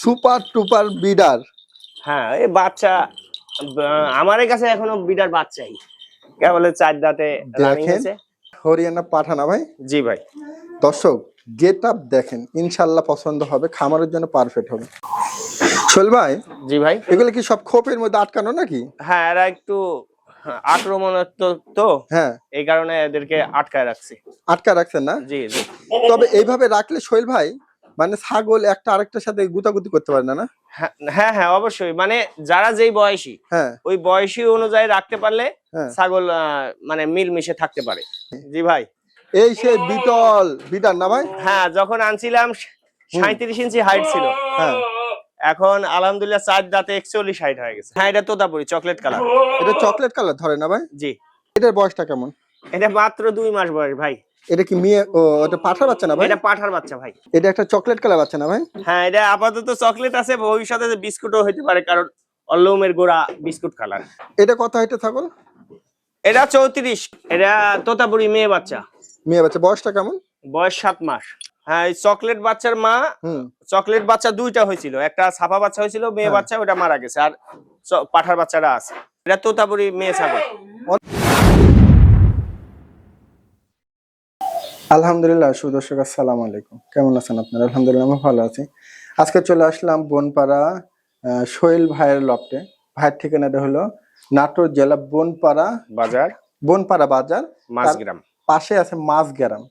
Super duper bidder. হ্যাঁ এই বাচ্চা আমার কাছে এখনও বিডার বাচ্চাই। কেবল চার দাঁতে দেখেন। হরিয়ানা পাঠানা ভাই। জি ভাই। দর্শক গেট আপ দেখেন ইনশাল্লাহ পছন্দ হবে খামারের জন্য পারফেক্ট হবে। শোল ভাই জি ভাই। এগুলো কি সব খোপের মধ্যে আটকানো নাকি? হ্যাঁ এরা একটু আক্রমণাত্মক তো হ্যাঁ। এই কারণে এদেরকে আটকায় রাখছি। আটকা রাখছেন না? জি জি। তবে এইভাবে রাখলে শৈল ভাই মানে ছাগল একটা আরেকটার সাথে গুতাগুতি করতে পারে না না? হ্যাঁ হ্যাঁ হ্যাঁ অবশ্যই। মানে যারা যেই বয়সী হ্যাঁ। ওই বয়সী অনুযায়ী রাখতে পারলে হ্যাঁ। ছাগল মানে মিল মিশে থাকতে পারে। জি ভাই। এই সেই বিটল বিটার না ভাই? হ্যাঁ যখন আনছিলাম সাঁত্রিশ ইঞ্চি হাইট ছিল। হ্যাঁ। এখন আলহামদুলিল্লাহ চার দাঁতে একচল্লিশ হাইট হয়ে গেছে। হ্যাঁ এটা তোতাপুরি চকলেট কালার এটা চকলেট কালার ধরে না ভাই? জি। এটার বয়সটা কেমন? এটা মাত্র দুই মাস বয়স ভাই। এটা কি মেয়ে? ও এটা পাঠার বাচ্চা না ভাই? এটা পাঠার বাচ্চা ভাই। এটা একটা চকলেট কালার বাচ্চা না ভাই? হ্যাঁ এটা আপাতত চকলেট আছে ভবিষ্যতে বিস্কুটও হইতে পারে কারণ অল্লমের গোড়া বিস্কুট কালার। এটা কত হাইটে ছাগল? এটা চৌত্রিশ। এটা তোতাপুরি মেয়ে বাচ্চা। মেয়ে বাচ্চা। বয়সটা কেমন? বয়স সাত মাস। হ্যাঁ এই চকলেট বাচ্চার মা হুম। চকলেট বাচ্চা দুইটা হয়েছিল। একটা ছাপা বাচ্চা হয়েছিল মেয়ে হ্যাঁ। বাচ্চা ওটা মারা গেছে। আর পাঠার বাচ্চাটা আছে। এটা তোতাপুরি মেয়ে ছাগল। আলহামদুলিল্লাহ সুদর্শক আসসালামু আলাইকুম। কেমন আছেন আপনারা? আলহামদুলিল্লাহ আমি ভালো আছি। আজকে চলে আসলাম বনপাড়া সোহেল ভাইয়ের লফটে। ভাইয়ের ঠিকানাটা হলো নাটোর জেলা বনপাড়া বাজার। বনপাড়া বাজার। মাঝগ্রাম পাশে আছে মাছগ্রাম।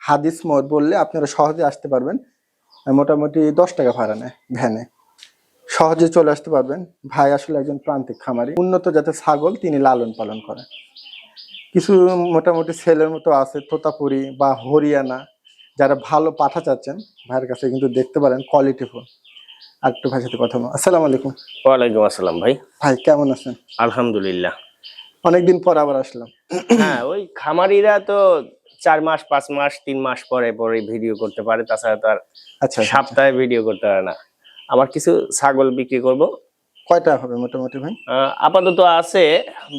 হাদিস মোড় বললে আপনারা সহজে আসতে পারবেন। মোটামুটি দশ টাকা ভাড়া নেয় ভ্যানে। সহজে চলে আসতে পারবেন। ভাই আসলে একজন প্রান্তিক খামারি। উন্নত জাতের ছাগল তিনি লালন পালন করেন। কিছু মোটামুটি ছেলের মতো আছে তোতাপুরি বা হরিয়ানা যারা ভালো পাঠা চাচ্ছেন ভাইয়ের কাছে কিন্তু দেখতে পারেন কোয়ালিটি ফুল আর একটু ভাইয়ের সাথে কথা বলব। আসসালামু আলাইকুম। ওয়ালাইকুম আসসালাম ভাই। ভাই কেমন আছেন? আলহামদুলিল্লাহ। অনেকদিন পর আবার আসলাম। হ্যাঁ ওই খামারিরা তো চার মাস পাঁচ মাস তিন মাস পরে পরে ভিডিও করতে পারে তাছাড়া তো আর আচ্ছা আচ্ছা। সপ্তাহে ভিডিও করতে পারে না। আমার কিছু ছাগল বিক্রি করব। কয়টা হবে মোটামুটি ভাই? আপাতত আছে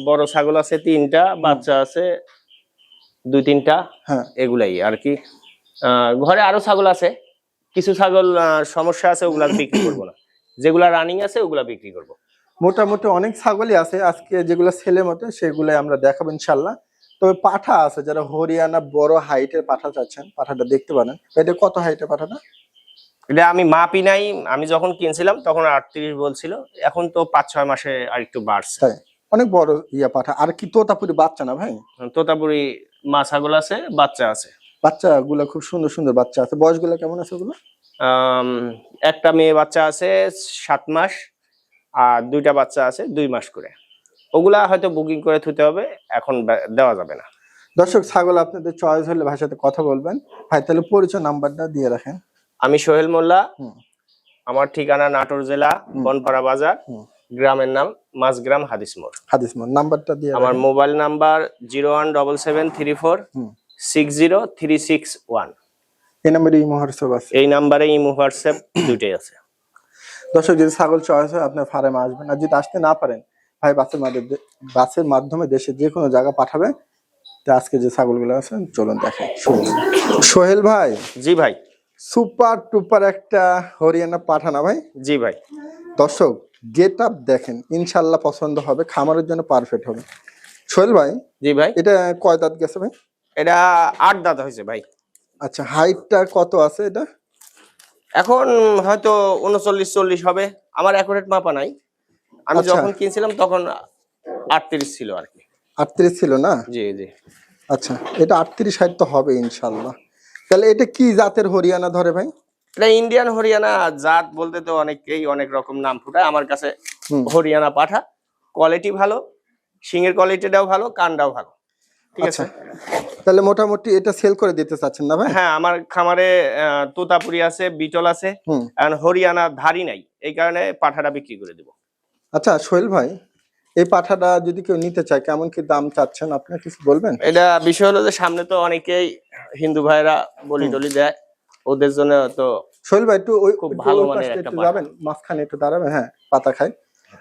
বড় ছাগল আছে তিনটা বাচ্চা আছে দুই তিনটা হ্যাঁ। এগুলাই আর কি। ঘরে আরও ছাগল আছে কিছু ছাগল সমস্যা আছে ওগুলা বিক্রি করব না। যেগুলা রানিং আছে ওগুলা বিক্রি করব। মোটামুটি অনেক ছাগলই আছে আজকে যেগুলো ছেলে মতো সেগুলো আমরা দেখাবো ইনশাল্লাহ তবে পাঠা আছে যারা হরিয়ানা বড় হাইটের পাঠা চাচ্ছেন পাঠাটা দেখতে পারেন। এটা কত হাইটের পাঠাটা? এটা আমি মাপি নাই আমি যখন কিনছিলাম তখন আটত্রিশ বলছিল এখন তো পাঁচ ছয় মাসে আর একটু বাড়ছে অনেক বড় ইয়া পাঠা আর কি তোতাপুরি বাচ্চা না ভাই? তোতাপুরি মা ছাগল আছে বাচ্চা আছে। বাচ্চাগুলো খুব সুন্দর সুন্দর বাচ্চা আছে বয়সগুলো কেমন আছে ওগুলো? একটা মেয়ে বাচ্চা আছে সাত মাস আর দুইটা বাচ্চা আছে দুই মাস করে। ওগুলা হয়তো বুকিং করে থুতে হবে এখন দেওয়া যাবে না। দর্শক ছাগল আপনাদের চয়েস হলে ভাইয়ের সাথে কথা বলবেন। ভাই তাহলে পরিচয় নাম্বারটা দিয়ে রাখেন। আমি সোহেল মোল্লা আমার ঠিকানা নাটোর জেলা বনপাড়া বাজার গ্রামের নাম মাঝগ্রাম হাদিস মোড়। হাদিস মোড়। নাম্বারটা দিয়ে আমার mobile number zero one double seven three four. Six zero three six one. এই নাম্বারে এই মহোৎসব আছে? এই নাম্বারে ইমো হোয়াটসঅ্যাপ দুইটাই আছে। দর্শক যদি ছাগল চয়েস হয় আপনার ফার্মে আসবেন। আর যদি আসতে না পারেন ভাই বাসের মাধ্যমে বাসের মাধ্যমে দেশে যে কোনো জায়গা পাঠাবে তো আজকে যে ছাগলগুলো আছে চলুন দেখে সোহেল ভাই। জি ভাই। সুপার টুপার একটা হরিয়ানা পাঠানা ভাই। জি ভাই। দর্শক গেট আপ দেখেন ইনশাল্লাহ পছন্দ হবে খামারের জন্য পারফেক্ট হবে। সোহেল ভাই জি ভাই। এটা কয় দাঁত গেছে ভাই? এটা আট দাঁত হয়েছে ভাই। আচ্ছা হাইটটা কত আছে এটা? এখন হয়তো উনচল্লিশ চল্লিশ হবে আমার অ্যাকুরেট মাপা নাই। আমি আচ্ছা। যখন কিনছিলাম তখন আটত্রিশ ছিল আর কি। আটত্রিশ ছিল না? জি জি। আচ্ছা এটা আটত্রিশ হাইট তো হবে ইনশাল্লাহ। তাহলে এটা কি জাতের হরিয়ানা ধরে ভাই? এটা ইন্ডিয়ান হরিয়ানা জাত বলতে তো অনেকেই অনেক রকম নাম ফুটায়। আমার কাছে হরিয়ানা পাঠা। কোয়ালিটি ভালো শিঙের কোয়ালিটিটাও ভালো কানটাও ভালো। ঠিক আচ্ছা। আছে তাহলে মোটামুটি এটা সেল করে দিতে চাচ্ছেন না ভাই? হ্যাঁ আমার খামারে তোতাপুরি আছে বিটল আছে। হরিয়ানা ধারি নাই। এই কারণে পাঠাটা বিক্রি করে দেবো। আচ্ছা সোহেল ভাই এই পাঠাটা যদি কেউ নিতে চায় কেমন কি দাম চাচ্ছেন? আপনি কিছু বলবেন? এটা বিষয় হলো যে সামনে তো অনেকেই হিন্দু ভাইরা বলি টলি দেয় ওদের জন্য তো সোহেল ভাই একটু ওই খুব ভালো মানের একটা যাবেন মাঝখানে একটু দাঁড়াবেন হ্যাঁ পাতা খাই।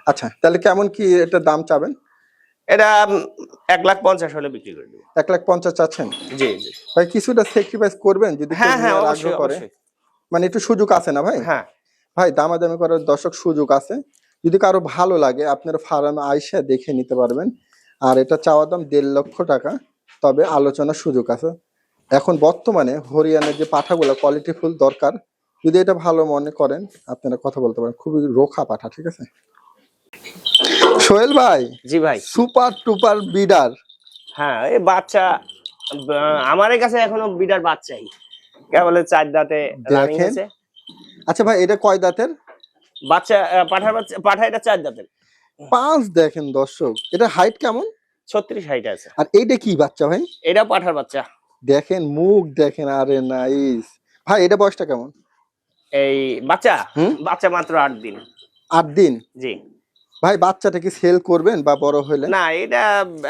আচ্ছা তাহলে কেমন কি এটা দাম চাবেন? এটা এক লাখ পঞ্চাশ হলে বিক্রি করে দেবো। এক লাখ পঞ্চাশ চাচ্ছেন? জি জি। ভাই কিছুটা স্যাক্রিফাইস করবেন যদি হ্যাঁ হ্যাঁ আগ্রহ করে। মানে একটু সুযোগ আছে না ভাই? হ্যাঁ। ভাই দামাদামি করার দর্শক সুযোগ আছে। যদি কারও ভালো লাগে আপনারা ফার্মে আইসা দেখে নিতে পারবেন। আর এটা চাওয়া দাম দেড় লক্ষ টাকা তবে আলোচনার সুযোগ আছে। এখন বর্তমানে হরিয়ানার যে পাঠাগুলো কোয়ালিটি ফুল দরকার যদি এটা ভালো মনে করেন আপনারা কথা বলতে পারেন। খুবই রোখা পাঠা ঠিক আছে? সোহেল ভাই জি ভাই। Super duper bidder. হ্যাঁ এই বাচ্চা আমার কাছে এখনও বিডার বাচ্চাই। কেবল চার দাঁতে। আচ্ছা ভাই এটা কয় দাঁতের? বাচ্চা পাঠার বাচ্চা পাঠা এটা চার দাঁতের পাঁচ দেখেন দর্শক এটা হাইট কেমন? ছত্রিশ হাইট আছে। আর এইটা কি বাচ্চা ভাই? এটা পাঠার বাচ্চা। দেখেন মুখ দেখেন আরে নাইস ভাই এটা বয়সটা কেমন? এই বাচ্চা? বাচ্চা মাত্র আট দিন। আট দিন? জি। ভাই বাচ্চাটা কি সেল করবেন বা বড় হলে? না এটা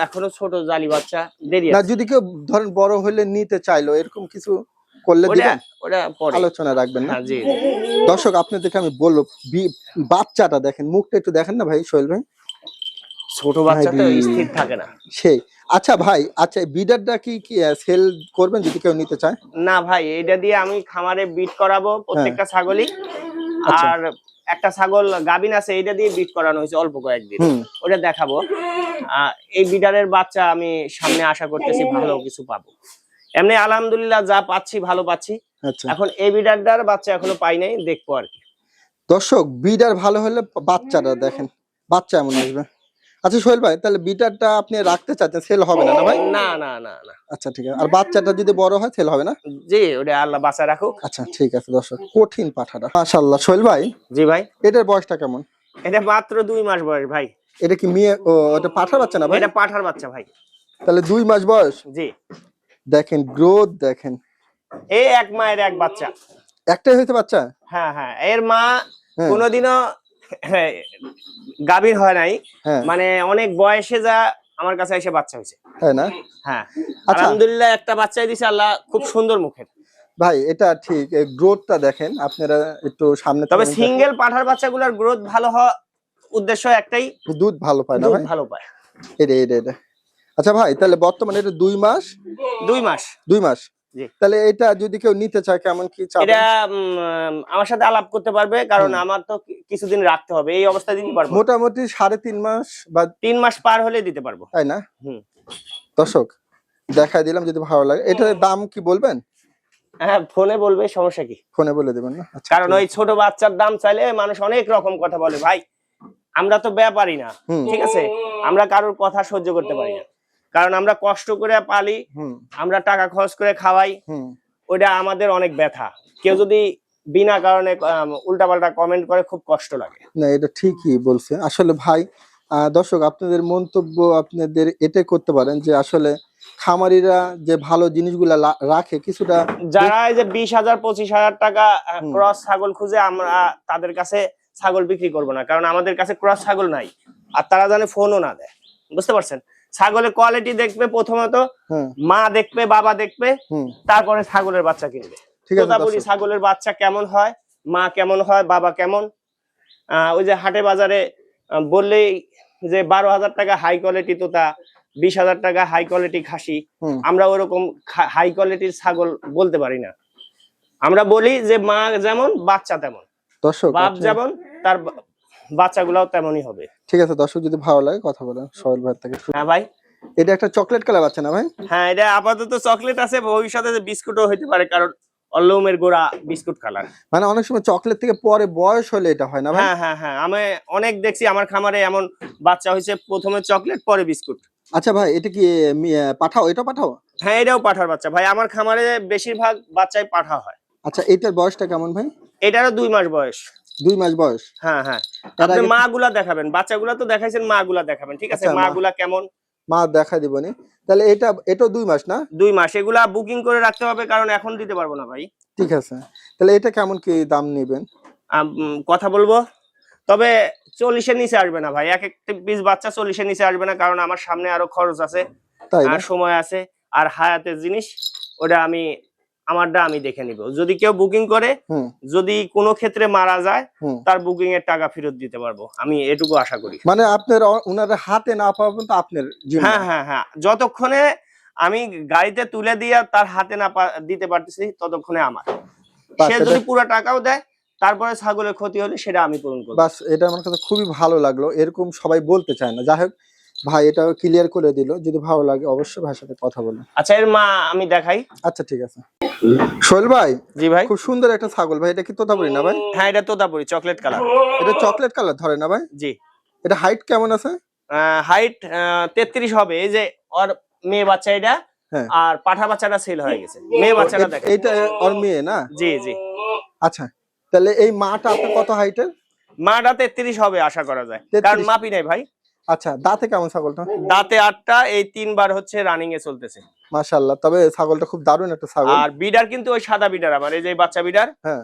এখনও ছোট জালি বাচ্চা দেরি না যদি কেউ ধরেন বড় হলে নিতে চাইলো এরকম কিছু করলে ওটা দিবেন? আলোচনা রাখবেন না? হ্যাঁ দর্শক আপনাদেরকে আমি বলব বাচ্চাটা দেখেন মুখটা একটু দেখেন না ভাই সোহেল ভাই? ছোট বাচ্চা তো স্থির থাকে না। সেই। আচ্ছা ভাই আচ্ছা বিডারটা কি কি সেল করবেন যদি কেউ নিতে চায়? না ভাই এটা দিয়ে আমি খামারে বিট করাবো প্রত্যেকটা ছাগলই। আচ্ছা। আর একটা ছাগল গাবিন আছে এটা দিয়ে বিট করানো হয়েছে অল্প কয়েকদিন। ওটা দেখাবো। এই বিডারের বাচ্চা আমি সামনে আশা করতেছি ভালো কিছু পাবো। এমনি আলহামদুলিল্লাহ যা পাচ্ছি ভালো পাচ্ছি। আচ্ছা। এখন এই বিডারটার বাচ্চা এখনও পাই নাই দেখব আর কি। দর্শক বিডার ভালো হলে বাচ্চাটা দেখেন বাচ্চা এমন আসবে। আচ্ছা সোহেল ভাই তাহলে বিটারটা আপনি রাখতে চাচ্ছেন সেল হবে না না ভাই? না না না না। আচ্ছা ঠিক আছে। আর বাচ্চাটা যদি বড় হয় সেল হবে না? জি ওটা আল্লাহ বাঁচা রাখুক। আচ্ছা ঠিক আছে দর্শক। কঠিন পাঠাটা। মাশাল্লাহ সোহেল ভাই জি ভাই। এটার বয়সটা কেমন? এটা মাত্র দুই মাস বয়স ভাই। এটা কি মেয়ে ও এটা পাঠার বাচ্চা না ভাই? এটা পাঠার বাচ্চা ভাই। তাহলে দুই মাস বয়স? জি। দেখেন গ্রোথ দেখেন। এই এক মায়ের এক বাচ্চা। একটাই হয়েছে বাচ্চা? হ্যাঁ হ্যাঁ এর মা হ্যাঁ। কোনোদিনও গাভীর হয় নাই। হ্যাঁ। মানে অনেক বয়সে যা আমার কাছে এসে বাচ্চা হয়েছে। তাই না? হ্যাঁ। আচ্ছা। আলহামদুলিল্লাহ একটা বাচ্চাই দিছে আল্লাহ খুব সুন্দর মুখের। ভাই এটা ঠিক গ্রোথটা দেখেন আপনারা একটু সামনে তবে সিঙ্গেল পাঠার বাচ্চাগুলোর গ্রোথ ভালো হওয়া উদ্দেশ্য একটাই। দুধ ভালো পায় না ভালো পায়। এটা এটা এটা আচ্ছা ভাই তাহলে বর্তমানে এটা দুই মাস? দুই মাস। দুই মাস? তাহলে এটা যদি কেউ নিতে চায় কেমন কি এটা আমার সাথে আলাপ করতে পারবে কারণ আমার তো কিছুদিন রাখতে হবে এই অবস্থায় দিতে পারব। মোটামুটি সাড়ে তিন মাস বা তিন মাস পার হলে দিতে পারব। তাই না? দর্শক দেখাই দিলাম যদি ভালো লাগে। এটার দাম কি বলবেন? হ্যাঁ ফোনে বলবে সমস্যা কি? ফোনে বলে দেবেন না? আচ্ছা কারণ ওই ছোট বাচ্চার দাম চাইলে মানুষ অনেক রকম কথা বলে ভাই। আমরা তো ব্যাপারই না। ঠিক আছে? আমরা কারোর কথা সহ্য করতে পারি না। কারণ আমরা কষ্ট করে পালি আমরা টাকা খরচ করে খাওয়াই ওটা আমাদের অনেক ব্যথা। কেউ যদি বিনা কারণে উল্টাপাল্টা কমেন্ট করে খুব কষ্ট লাগে। না এটা ঠিকই বলছে আসলে ভাই দর্শক আপনাদের মন্তব্য আপনাদের এটাই করতে পারেন যে আসলে খামারিরা যে ভালো জিনিসগুলা রাখে কিছুটা যারা এই যে বিশ হাজার পঁচিশ হাজার টাকা ক্রস ছাগল খুঁজে আমরা তাদের কাছে ছাগল বিক্রি করব না। কারণ আমাদের কাছে ক্রস ছাগল নাই। আর তারা জানে ফোনও না দেয়। বুঝতে পারছেন? ছাগলের কোয়ালিটি দেখবে প্রথমত মা দেখবে বাবা দেখবে তারপরে ছাগলের বাচ্চা কিনবে। তোতাপুরি ছাগলের বাচ্চা কেমন হয় মা কেমন হয় বাবা কেমন? আহ, ওই যে হাটে বাজারে বললেই যে বারো হাজার টাকা হাই কোয়ালিটি তোতা বিশ হাজার টাকা হাই কোয়ালিটি খাসি আমরা ওরকম হাই কোয়ালিটির ছাগল বলতে পারি না। আমরা বলি যে মা যেমন বাচ্চা তেমন। বাপ যেমন তার বাচ্চাগুলাও তেমনই হবে। ঠিক আছে দর্শক যদি ভালো লাগে কথা বলেন। সোহেল ভাই থেকে হ্যাঁ ভাই। এটা একটা চকলেট কালার বাচ্চা না ভাই? হ্যাঁ এটা আপাতত চকলেট আছে ভবিষ্যতে বিস্কুটও হইতে পারে কারণ অল্লমের গোড়া বিস্কুট কালার। মানে অনেক সময় চকলেট থেকে পরে বয়স হলে এটা হয় না ভাই? হ্যাঁ হ্যাঁ হ্যাঁ আমি অনেক দেখছি আমার খামারে এমন বাচ্চা হয়েছে প্রথমে চকলেট পরে বিস্কুট। আচ্ছা ভাই এটা কি পাঠাও? এটা পাঠাও? হ্যাঁ এটাও পাঠার বাচ্চা। ভাই আমার খামারে বেশিরভাগ বাচ্চাই পাঠা হয়। আচ্ছা এটার বয়সটা কেমন ভাই? এটারও দুই মাস বয়স। দুই মাস বয়স। হ্যাঁ হ্যাঁ। আপনি মা গুলা দেখাবেন। বাচ্চাগুলা তো দেখাইছেন মা গুলা দেখাবেন ঠিক আছে? আচ্ছা, মা গুলা কেমন? মা দেখা দিবনি তাহলে এটা এটাও দুই মাস না? দুই মাস। এগুলা বুকিং করে রাখতে হবে কারণ এখন দিতে পারব না ভাই। ঠিক আছে। তাহলে এটা কেমন কি দাম নেবেন? কথা বলব? তবে চল্লিশের নিচে আসবে না ভাই। এক একটা পিস বাচ্চা চল্লিশের নিচে আসবে না কারণ আমার সামনে আরও খরচ আছে আর সময় আছে। আর হায়াতের জিনিস ওটা আমি আমারটা আমি দেখে নিব। যদি কেউ বুকিং করে যদি কোনো ক্ষেত্রে মারা যায় তার বুকিং এর টাকা ফেরত দিতে পারব। আমি এটুকু আশা করি। মানে আপনার ওনারা হাতে না পাবেন তো আপনার হ্যাঁ হ্যাঁ হ্যাঁ। যতক্ষণে আমি গাড়িতে তুলে দিয়ে তার হাতে না দিতে পারতেছি ততক্ষণে আমার। সে যদি পুরো টাকাও দেয় তারপরে ছাগলের ক্ষতি হলে সেটা আমি পূরণ করব। বাস এটা আমার কাছে খুবই ভালো লাগল। এরকম সবাই বলতে চায় না। যাই হোক ভাই এটা ক্লিয়ার করে দিল। যদি ভালো লাগে অবশ্যই ভাইয়ের সাথে কথা বলুন। আচ্ছা এর মা আমি দেখাই। আচ্ছা ঠিক আছে। সোহেল ভাই জি ভাই। খুব সুন্দর একটা ছাগল ভাই এটা কি তোতাপুরি না ভাই? হ্যাঁ এটা তোতাপুরি চকলেট কালার এটা চকলেট কালার ধরে না ভাই? জি। এটা হাইট কেমন আছে? হাইট তেত্রিশ হবে। এই যে ওর মেয়ে বাচ্চা এটা হ্যাঁ। আর পাঠা বাচ্চাটা সেল হয়ে গেছে। মেয়ে বাচ্চাটা এ- দেখেন। এইটা ওর মেয়ে না? জি জি। আচ্ছা তাহলে এই মাটা আপনার কত হাইটের মাটা তেত্রিশ হবে আশা করা যায়। 33 কারণ মাপি নাই ভাই। আচ্ছা দাঁতে কেমন ছাগলটা? দাঁতে আটটা এই তিনবার হচ্ছে রানিং এ চলতেছে। মাশাল্লাহ তবে ছাগলটা খুব দারুণ একটা ছাগল। আর বিডার কিন্তু ওই সাদা বিডার আমার এই যে বাচ্চা বিডার হ্যাঁ।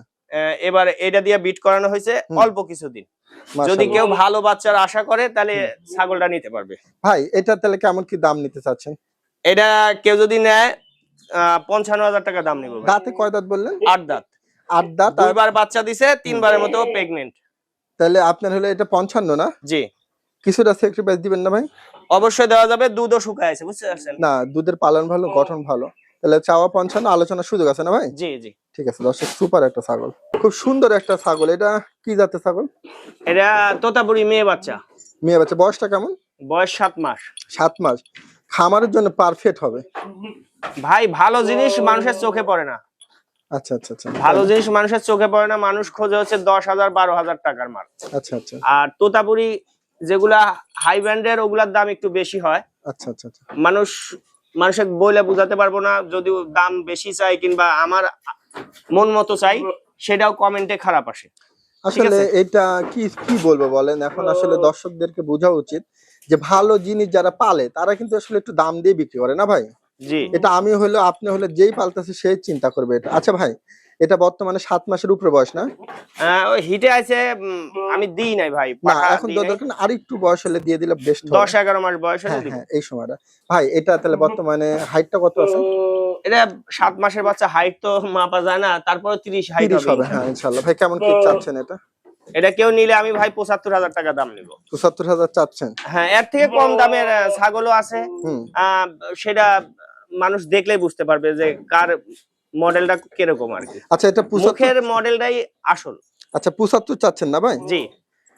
এবার এটা দিয়ে বিট করানো হয়েছে অল্প কিছুদিন। যদি কেউ ভালো বাচ্চার আশা করে তাহলে ছাগলটা নিতে পারবে। ভাই এটা তাহলে কেমন কি দাম নিতে চাচ্ছেন? এটা কেউ যদি নেয় আহ, পঞ্চান্ন হাজার টাকা দাম নিব দাঁতে কয় দাঁত বললেন? আট দাঁত। আট দাঁত দুইবার বাচ্চা দিছে তিনবারের মতো প্রেগনেন্ট তাহলে আপনার হলো এটা পঞ্চান্ন না? জি। কিছুটা স্যাক্রিফাইস দিবেন না ভাই? অবশ্যই দেওয়া যাবে দুধও শুকায় আছে বুঝতে পারছেন? না দুধের পালন ভালো গঠন ভালো। তাহলে চাওয়া পঞ্চান্ন আলোচনার সুযোগ আছে না ভাই? জি জি। ঠিক আছে দর্শক সুপার একটা ছাগল। খুব সুন্দর একটা ছাগল এটা কি জাতের ছাগল? এটা তোতাপুরি মেয়ে বাচ্চা। মেয়ে বাচ্চা বয়সটা কেমন? বয়স সাত মাস। সাত মাস। খামারের জন্য পারফেক্ট হবে। ভাই ভালো জিনিস মানুষের চোখে পড়ে না। আচ্ছা আচ্ছা আচ্ছা। ভালো জিনিস মানুষের চোখে পড়ে না মানুষ খোঁজে হচ্ছে দশ হাজার বারো হাজার টাকার মাল। আচ্ছা আচ্ছা। আর তোতাপুরি যেগুলা হাই ব্র্যান্ডের ওগুলার দাম একটু বেশি হয়। আচ্ছা আচ্ছা আচ্ছা। মানুষ মানুষের বলে বোঝাতে পারব না যদিও দাম বেশি চাই কিংবা আমার মন মতো চাই সেটাও কমেন্টে খারাপ আসে। আসলে এটা কি কি বলব বলেন? এখন আসলে দর্শকদেরকে বোঝা উচিত যে ভালো জিনিস যারা পালে তারা কিন্তু আসলে একটু দাম দিয়ে বিক্রি করে না ভাই? জি। এটা আমি হলে আপনি হলে যেই পালতেছে সেই চিন্তা করবে এটা। আচ্ছা ভাই এটা বর্তমানে সাত মাসের উপরে বয়স না? আহ, ওই হিটে আছে আমি দিই নাই ভাই না এখন তো দরকার আর একটু বয়স হলে দিয়ে দিলে বেস্ট দশ এগারো মাস বয়স হলে হ্যাঁ হ্যাঁ এই সময়টা। ভাই এটা তাহলে বর্তমানে হাইটটা কত আছে? এটা সাত মাসের বাচ্চা হাইট তো মাপা যায় না তারপরে তিরিশ হাইট হবে হবে হ্যাঁ ইনশাল্লাহ ভাই কেমন কি চাচ্ছেন এটা? এটা কেউ নিলে আমি ভাই পঁচাত্তর হাজার টাকা দাম নিব। পঁচাত্তর হাজার চাচ্ছেন? হ্যাঁ এর থেকে কম দামের ছাগলও আছে। সেটা মানুষ দেখলেই বুঝতে পারবে যে কার মডেলটা কীরকম আর কি? আচ্ছা এটা মুখের মডেলটাই আসল। আচ্ছা পঁচাত্তর চাচ্ছেন না ভাই? জি।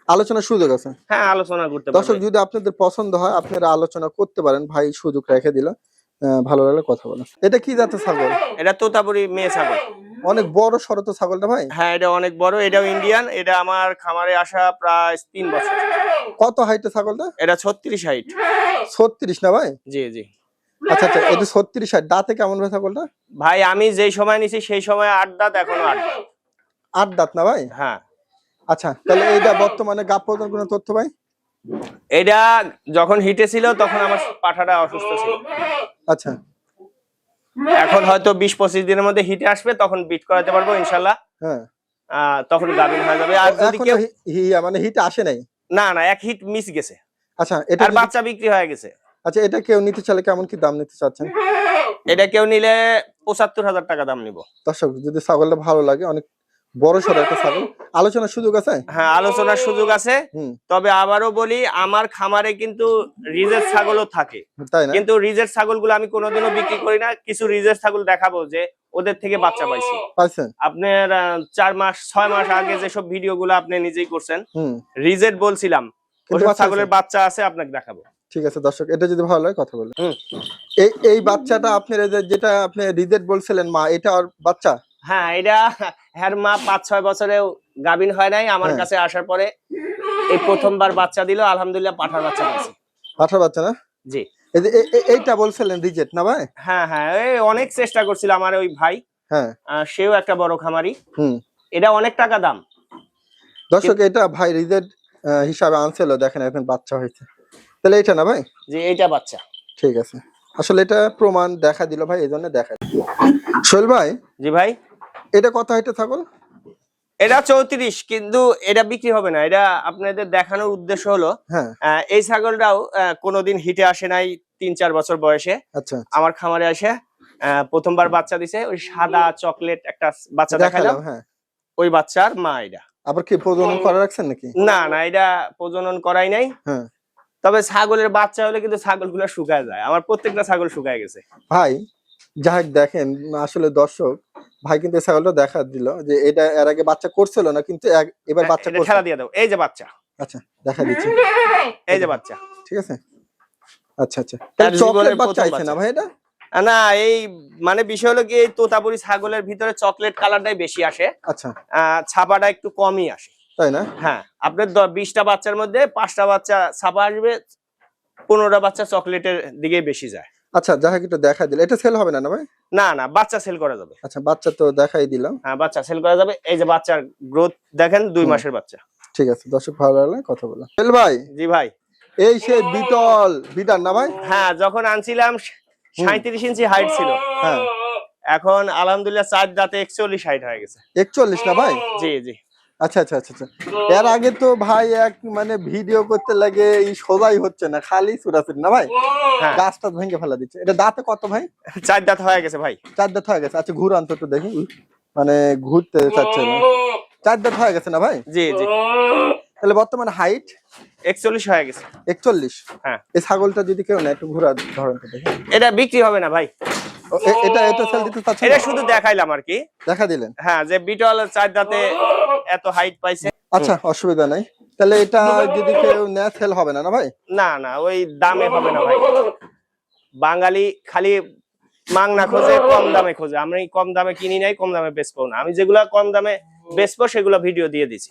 আলোচনার সুযোগ আছে। হ্যাঁ আলোচনা করতে দর্শক যদি আপনাদের পছন্দ হয় আপনারা আলোচনা করতে পারেন। ভাই সুযোগ রেখে দিল। আহ, ভালো লাগলে কথা বলেন এটা কি জাতের ছাগল? এটা তোতাপুরি মেয়ে ছাগল। অনেক বড় সড়ো তো ছাগলটা ভাই? হ্যাঁ এটা অনেক বড়। এটাও ইন্ডিয়ান এটা আমার খামারে আসা প্রায় তিন বছর। কত হাইটের ছাগলটা? এটা ছত্রিশ হাইট ছত্রিশ না ভাই? জি জি। আচ্ছা আচ্ছা এটা ছত্রিশ হাইট দাঁতে কেমন ছাগলটা ভাই আমি যেই সময় নিছি সেই সময় আট দাঁত এখনও আট। দাঁত আট দাঁত না ভাই? হ্যাঁ। আচ্ছা তাহলে এইটা বর্তমানে গাপ কোনো তথ্য ভাই? এটা যখন হিটে ছিল তখন আমার পাঠাটা অসুস্থ ছিল। আচ্ছা। এখন হয়তো বিশ পঁচিশ দিনের মধ্যে হিটে আসবে তখন বিট করাতে পারব ইনশাল্লাহ। হ্যাঁ। তখন গাভিন হয়ে যাবে। আর যদি কেউ মানে হিট আসে নাই? না না এক হিট মিস গেছে। আচ্ছা এটা বাচ্চা বিক্রি হয়ে গেছে। আচ্ছা এটা কেউ নিতে চাইলে কেমন কি দাম নিতে চাচ্ছেন? এটা কেউ নিলে পঁচাত্তর হাজার টাকা দাম নিব। দর্শক যদি ছাগলটা ভালো লাগে অনেক বড় সড়ো একটা ছাগল। আলোচনার সুযোগ আছে? হ্যাঁ আলোচনার সুযোগ আছে। তবে আবারও বলি আমার খামারে কিন্তু রিজের ছাগলও থাকে। তাই না? কিন্তু রিজের ছাগলগুলো আমি কোনোদিনও বিক্রি করি না। কিছু রিজের ছাগল দেখাবো যে ওদের থেকে বাচ্চা পাইছি। পাইছেন? আপনার চার মাস ছয় মাস আগে যেসব ভিডিও গুলো আপনি নিজেই করছেন রিজেট বলছিলাম ওসব ছাগলের বাচ্চা আছে আপনাকে দেখাবো। ঠিক আছে দর্শক এটা যদি ভালো লাগে কথা হুম। এই এই বাচ্চাটা আপনার যেটা আপনি রিজেক্ট বলছিলেন মা এটা আর বাচ্চা? হ্যাঁ এটা হ্যার মা পাঁচ ছয় বছরেও গাভিন হয় নাই আমার হ্যাঁ। কাছে আসার পরে। এই প্রথমবার বাচ্চা দিল আলহামদুলিল্লাহ পাঠার বাচ্চা পাইছি পাঠার বাচ্চা না? জি। এইটা বলছিলেন রিজেট না ভাই? হ্যাঁ হ্যাঁ এই অনেক চেষ্টা করছিল আমার ওই ভাই। হ্যাঁ। সেও একটা বড় খামারি। হুম। এটা অনেক টাকা দাম। দর্শক এটা ভাই রিজেট হিসাবে আনছিল দেখেন এখন বাচ্চা হয়েছে। তাহলে এটা না ভাই? যে এইটা বাচ্চা। ঠিক আছে। আসলে এটা প্রমাণ দেখা দিল ভাই এই জন্য দেখা শৈল ভাই জি ভাই। এটা কত হাইটে ছাগল? এটা চৌত্রিশ কিন্তু এটা বিক্রি হবে না। এটা আপনাদের দেখানোর উদ্দেশ্য হলো হ্যাঁ। এই ছাগলটাও কোনোদিন হিটে আসে নাই তিন চার বছর বয়সে। আচ্ছা আমার খামারে আসে প্রথমবার বাচ্চা দিছে ওই সাদা চকলেট একটা বাচ্চা দেখালাম দেখালাম। হ্যাঁ। ওই বাচ্চার মা এটা। আবার কি প্রজনন করা রাখছেন নাকি? না না এটা প্রজনন করাই নাই। হ্যাঁ। তবে ছাগলের বাচ্চা হলে কিন্তু ছাগলগুলো শুকায় যায়। আমার প্রত্যেকটা ছাগল শুকায় গেছে। ভাই যাই দেখেন আসলে দর্শক ভাই কিন্তু ছাগলটা দেখা দিল যে এটা এর আগে বাচ্চা করছিল না কিন্তু এবার বাচ্চা এটা করছে। খেলা দিয়ে দাও। এই যে বাচ্চা। আচ্ছা দেখা দিচ্ছি। এই যে বাচ্চা। ঠিক আছে? আচ্ছা আচ্ছা। চকলেট বাচ্চা আইছে না ভাই এটা? না এই মানে বিষয় হলো কি এই তোতাপুরি ছাগলের ভিতরে চকলেট কালারটাই বেশি আসে। আচ্ছা। ছাপাটা একটু কমই আসে। তাই না? হ্যাঁ আপনার বিশটা বাচ্চার মধ্যে পাঁচটা বাচ্চা ছাপা আসবে পনেরোটা বাচ্চা চকলেটের দিকে বেশি যায়। আচ্ছা যাই একটু দেখা দিল। এটা সেল হবে না না ভাই? না না বাচ্চা সেল করা যাবে। আচ্ছা বাচ্চা তো দেখাই দিলাম। হ্যাঁ বাচ্চা সেল করা যাবে। এই যে বাচ্চার গ্রোথ দেখেন দুই মাসের বাচ্চা। ঠিক আছে দর্শক ভালো লাগলে কথা বললাম। সেল ভাই? জি ভাই। এই সেই বিটল বিটার না ভাই? হ্যাঁ যখন আনছিলাম সাঁত্রিশ ইঞ্চি হাইট ছিল। হ্যাঁ। এখন আলহামদুলিল্লাহ চার দাঁতে একচল্লিশ হাইট হয়ে গেছে। একচল্লিশ না ভাই? জি জি। আচ্ছা আচ্ছা আচ্ছা আচ্ছা। এর আগে তো ভাই এক মানে ভিডিও করতে লাগে এই সোজাই হচ্ছে না খালি চুরাচুরি না ভাই? হ্যাঁ। গাছটা ভেঙে ফেলা দিচ্ছে। এটা দাঁতে কত ভাই? চার দাঁত হয়ে গেছে ভাই। চার দাঁত হয়ে গেছে। আচ্ছা ঘুর অন্তত দেখি। মানে ঘুরতে চাচ্ছে না। চার দাঁত হয়ে গেছে না ভাই? জি জি। তাহলে বর্তমানে হাইট একচল্লিশ হয়ে গেছে। একচল্লিশ? হ্যাঁ। এই ছাগলটা যদি কেউ নেয় একটু ঘোরা ধরেন এটা বিক্রি হবে না ভাই। এটা এটা সেল দিতে চাচ্ছে এটা শুধু দেখাইলাম আর কি। দেখা দিলেন। হ্যাঁ যে বিটল চার দাঁতে এত হাইট পাইছে। আচ্ছা অসুবিধা নাই। তাহলে এটা যদি কেউ নেয় সেল হবে না না ভাই? না না ওই দামে হবে না ভাই। বাঙালি খালি মাংনা খোঁজে কম দামে খোঁজে। আমি কম দামে কিনি নাই কম দামে বেচবো না। আমি যেগুলা কম দামে বেচবো সেগুলো ভিডিও দিয়ে দিছি।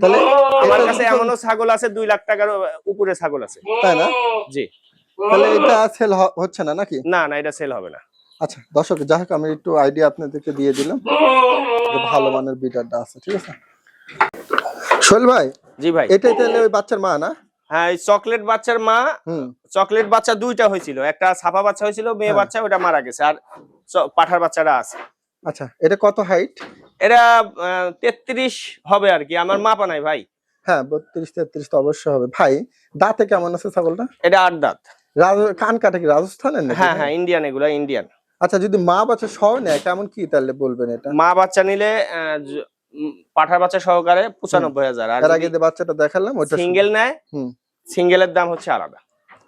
তাহলে আমার কাছে এমনও ছাগল আছে দুই লাখ টাকার উপরে ছাগল আছে। তাই না? জি। তাহলে এটা সেল হচ্ছে না নাকি? না না এটা সেল হবে না। আচ্ছা দর্শক যাই হোক আমি একটু আইডিয়া আপনাদেরকে দিয়ে দিলাম ভালো মানের বিটারটা আছে ঠিক আছে? শৈল ভাই জি ভাই। এটাই তাহলে ওই বাচ্চার মা না? হ্যাঁ এই চকলেট বাচ্চার মা চকলেট বাচ্চা দুইটা হয়েছিল। একটা ছাপা বাচ্চা হয়েছিল মেয়ে হ্যাঁ। বাচ্চা ওটা মারা গেছে। আর পাঠার বাচ্চাটা আছে। আচ্ছা এটা কত হাইট এটা তেত্রিশ হবে আর কি। আমার মাপা নাই ভাই। হ্যাঁ বত্রিশ তেত্রিশ তো অবশ্যই হবে। ভাই দাঁতে কেমন আছে ছাগলটা? এটা আট দাঁত। রাজ- কান কাটা কি রাজস্থানের হ্যাঁ হ্যাঁ ইন্ডিয়ান এগুলা ইন্ডিয়ান। আচ্ছা যদি মা বাচ্চা সহ নেয় কেমন কি তাহলে বলবেন এটা? মা বাচ্চা নিলে পাঠার বাচ্চা সহকারে পঁচানব্বই হাজার। আর আগে বাচ্চাটা দেখালাম ওটা সিঙ্গেল নেয় সিঙ্গেলের দাম হচ্ছে আলাদা।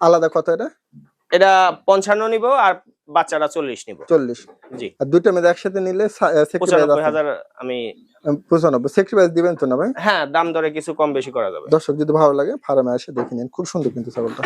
আলাদা কত এটা? এটা পঞ্চান্ন নিব আর বাচ্চাটা চল্লিশ নিব। চল্লিশ। জি। আর দুইটা মেয়ে একসাথে নিলে পঁচানব্বই হাজার আমি পঁচানব্বই। সেক্রিফাইস দিবেন তো না ভাই? হ্যাঁ দাম দরে কিছু কম বেশি করা যাবে। দর্শক যদি ভালো লাগে ফার্মে এসে দেখে নিন। খুব সুন্দর কিন্তু ছাগলটা।